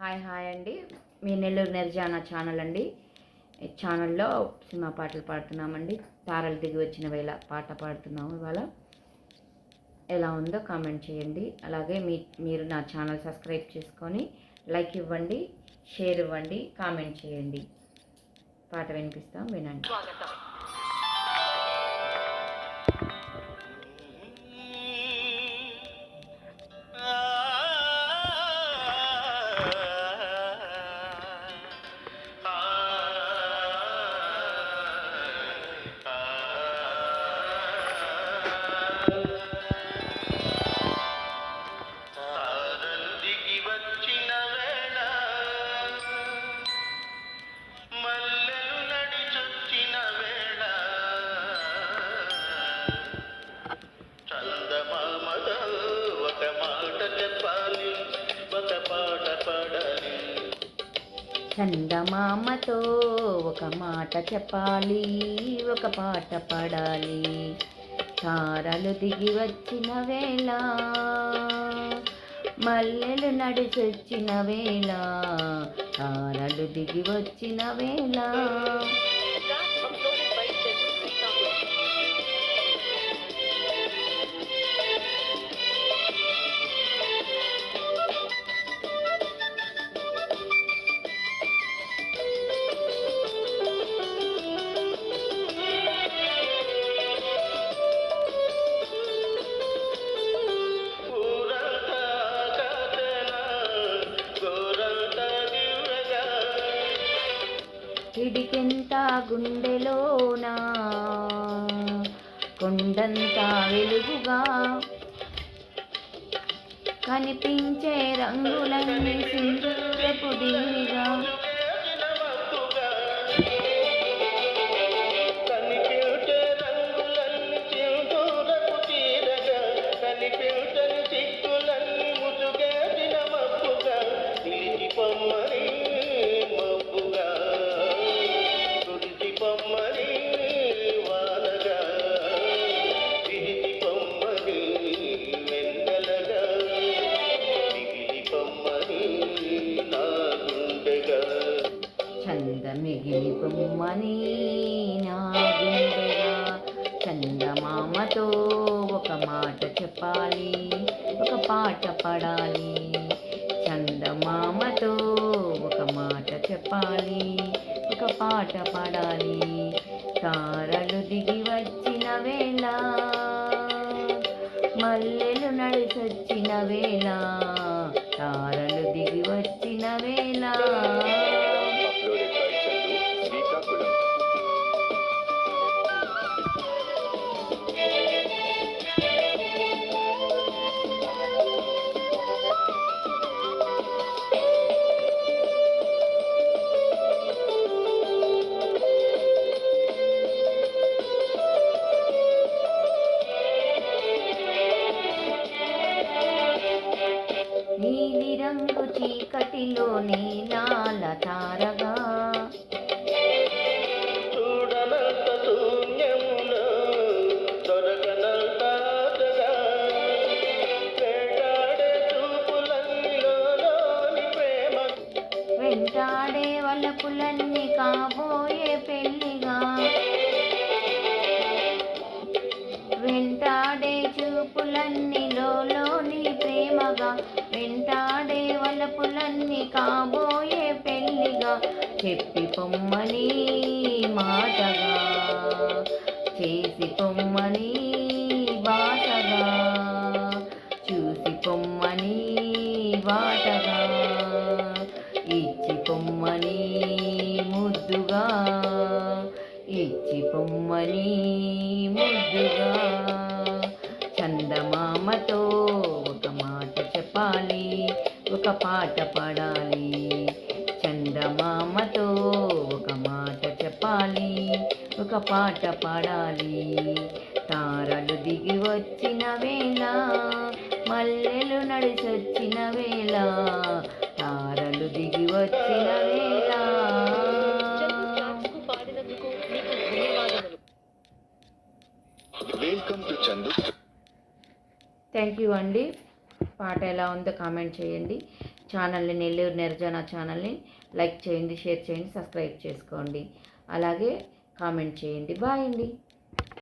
Hi hi అండి. మీ Nellore నిర్జానా channel అండి. ఛానల్లో సినిమా పాటలు పాడుతున్నామండి. తారలు దిగి వచ్చిన వేళ పాట పాడుతున్నాము ఇవాళ. ఎలా ఉందో కామెంట్ చేయండి. అలాగే మీ మీరు నా ఛానల్ సబ్స్క్రైబ్ చేసుకొని లైక్ ఇవ్వండి షేర్ ఇవ్వండి కామెంట్ చేయండి. పాట వినిపిస్తాం వినండి. పాట పాట పాడాలి చందమామతో ఒక మాట చెప్పాలి ఒక పాట పాడాలి. తారలు దిగి వచ్చిన వేళ మల్లెలు నడిచొచ్చిన వేళ తారలు దిగి వచ్చిన వేళ ఒత్తిడికెంత గుండెలోన? కొండంతా వెలుగుగా కనిపించే రంగులన్నీ సింధూరపు దీనిగా మిగిలి చందమామతో ఒక మాట చెప్పాలి ఒక పాట పడాలి. చందమామతో ఒక మాట చెప్పాలి ఒక పాట పాడాలి. తారలు దిగి వచ్చిన వేళ మల్లెలు నడిచొచ్చిన వేళ తారలు దిగి వచ్చిన వేళ. చీకటిలో నీలాల తారగా. వేటాడే వలపులన్నీ కాబోయే పెళ్ళిగా వెంటాడే చూపులన్నీ లోని ప్రేమగా. కాబోయే పెళ్ళిగా చెప్పి పొమ్మని మాటగా. చేసి పొమ్మని బాటగా. చూసి పొమ్మని వాటగా ఇచ్చి పొమ్మని ముద్దుగా. ఇచ్చి పొమ్మని ముద్దుగా. ఒక పాట పాడాలి. చందమామతో ఒక మాట చెప్పాలి. ఒక పాట పాడాలి. తారలు దిగి వచ్చిన వేళ మల్లెలు నడిచొచ్చిన వేళ తారలు దిగి వచ్చిన వేళ. థ్యాంక్ యూ అండి పాట ఎలా ఉందో కామెంట్ చేయండి. ఛానల్ని నెల్లూరు నిర్జన ఛానల్ని లైక్ చేయండి షేర్ చేయండి సబ్స్క్రైబ్ చేసుకోండి. అలాగే కామెంట్ చేయండి. బాయ్ అండి.